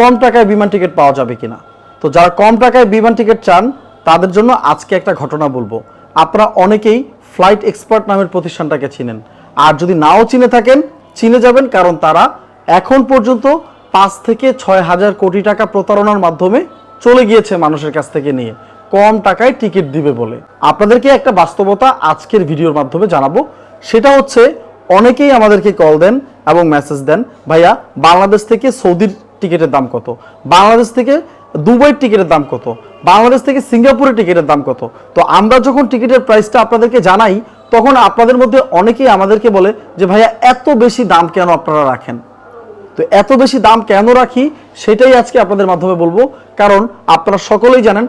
কম টাকায় বিমান টিকিট পাওয়া যাবে কিনা? তো যারা কম টাকায় বিমান টিকিট চান, তাদের জন্য আজকে একটা ঘটনা বলব। আপনারা অনেকেই ফ্লাইট এক্সপার্ট নামের প্রতিষ্ঠানটাকে চিনেন। আর যদি নাও চিনে থাকেন, চিনে যাবেন কারণ তারা এখন পর্যন্ত পাঁচ থেকে ছয় হাজার কোটি টাকা প্রতারণার মাধ্যমে চলে গিয়েছে মানুষের কাছ থেকে নিয়ে। কম টাকায় টিকিট দিবে বলে। আপনাদেরকে একটা বাস্তবতা আজকের ভিডিওর মাধ্যমে জানাব। সেটা হচ্ছে, অনেকেই আমাদেরকে কল দেন এবং মেসেজ দেন, ভাইয়া, বাংলাদেশ থেকে সৌদির টিকিটের দাম কত? বাংলাদেশ থেকে দুবাইয়ের টিকিটের দাম কত? বাংলাদেশ থেকে সিঙ্গাপুরের টিকিটের দাম কত? তো আমরা যখন টিকিটের প্রাইসটা আপনাদেরকে জানাই, তখন আপনাদের মধ্যে অনেকেই আমাদেরকে বলে যে, ভাইয়া, এত বেশি দাম কেন আপনারা রাখেন? তো এত বেশি দাম কেন রাখি? সেটাই আজকে আপনাদের মাধ্যমে বলব। কারণ আপনারা সকলেই জানেন,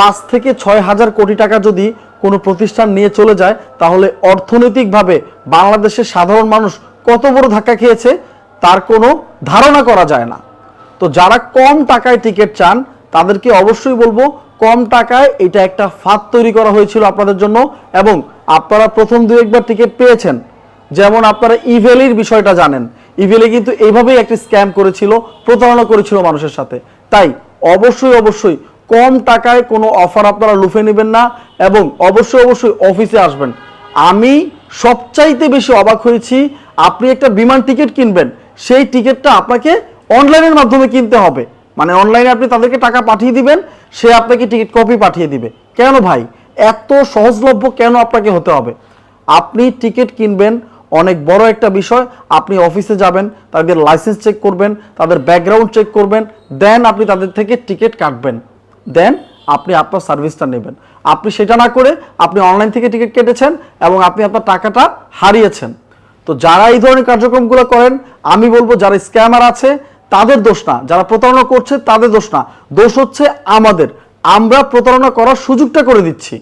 পাঁচ থেকে ছয় হাজার কোটি টাকা যদি কোনো প্রতিষ্ঠান নিয়ে চলে যায়, তাহলে অর্থনৈতিকভাবে বাংলাদেশের সাধারণ মানুষ কত বড় ধাক্কা খেয়েছে, তার কোনো ধারণা করা যায় না। তো যারা কম টাকায় টিকিট চান, তাদেরকে অবশ্যই বলব, কম টাকায় এটা একটা ফাঁদ তৈরি করা হয়েছিল আপনাদের জন্য এবং আপনারা প্রথম দু একবার টিকিট পেয়েছেন। যেমন আপনারা ইভেলির বিষয়টা জানেন। ইভেলে কিন্তু এইভাবেই একটি স্ক্যাম করেছিল, প্রতারণা করেছিল মানুষের সাথে। তাই অবশ্যই অবশ্যই কম টাকায় কোনো অফার আপনারা লুফে নেবেন না এবং অবশ্যই অবশ্যই অফিসে আসবেন। আমি সবচাইতে বেশি অবাক হয়েছি, আপনি একটা বিমান টিকিট কিনবেন, সেই টিকিটটা আপনাকে অনলাইনের মাধ্যমে কিনতে হবে। মানে অনলাইনে আপনি তাদেরকে টাকা পাঠিয়ে দিবেন, সে আপনাকে টিকিট কপি পাঠিয়ে দিবে। কেন ভাই? এত সহজলভ্য কেন আপনাকে হতে হবে? আপনি টিকিট কিনবেন, অনেক বড় একটা বিষয়, আপনি অফিসে যাবেন, তাদের লাইসেন্স চেক করবেন, তাদের ব্যাকগ্রাউন্ড চেক করবেন দেন আপনি তাদের থেকে টিকিট কাটবেন। দেন আপনি আপনার সার্ভিসটা নেবেন। আপনি সেটা না করে আপনি অনলাইন থেকে টিকিট কেটেছেন এবং আপনি আপনার টাকাটা হারিয়েছেন। তো যারা এই ধরনের কার্যক্রমগুলো করেন, আমি বলব যারা স্ক্যামার আছে তাদের দোষ না। যারা প্রতারণা করছে, তাদের দোষ না। দোষ হচ্ছে আমাদের। আমরা প্রতারণা করার সুযোগটা করে দিচ্ছি।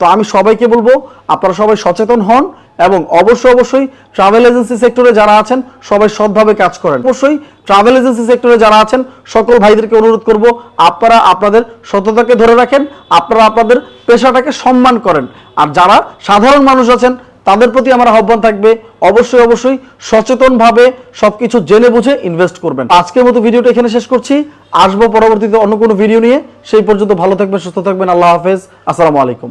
তো আমি সবাইকে বলব, আপনারা সবাই সচেতন হন এবং অবশ্যই অবশ্যই ট্রাভেল এজেন্সি সেক্টরে যারা আছেন, সবাই সৎভাবে কাজ করেন। অবশ্যই ট্রাভেল এজেন্সি সেক্টরে যারা আছেন, সকল ভাইদেরকে অনুরোধ করব, আপনারা আপনাদের সততাকে ধরে রাখেন, আপনারা আপনাদের পেশাটাকে সম্মান করেন। আর যারা সাধারণ মানুষ আছেন তাদের প্রতি আমার আহ্বান থাকবে। অবশ্যই অবশ্যই সচেতনভাবে সবকিছু জেনে বুঝে ইনভেস্ট করবেন। আজকের মতো ভিডিওটা এখানে শেষ করছি। আসব পরবর্তীতে অন্য কোনো ভিডিও নিয়ে। সেই পর্যন্ত ভালো থাকবেন, সুস্থ থাকবেন। আল্লাহ হাফেজ। আসসালামু আলাইকুম।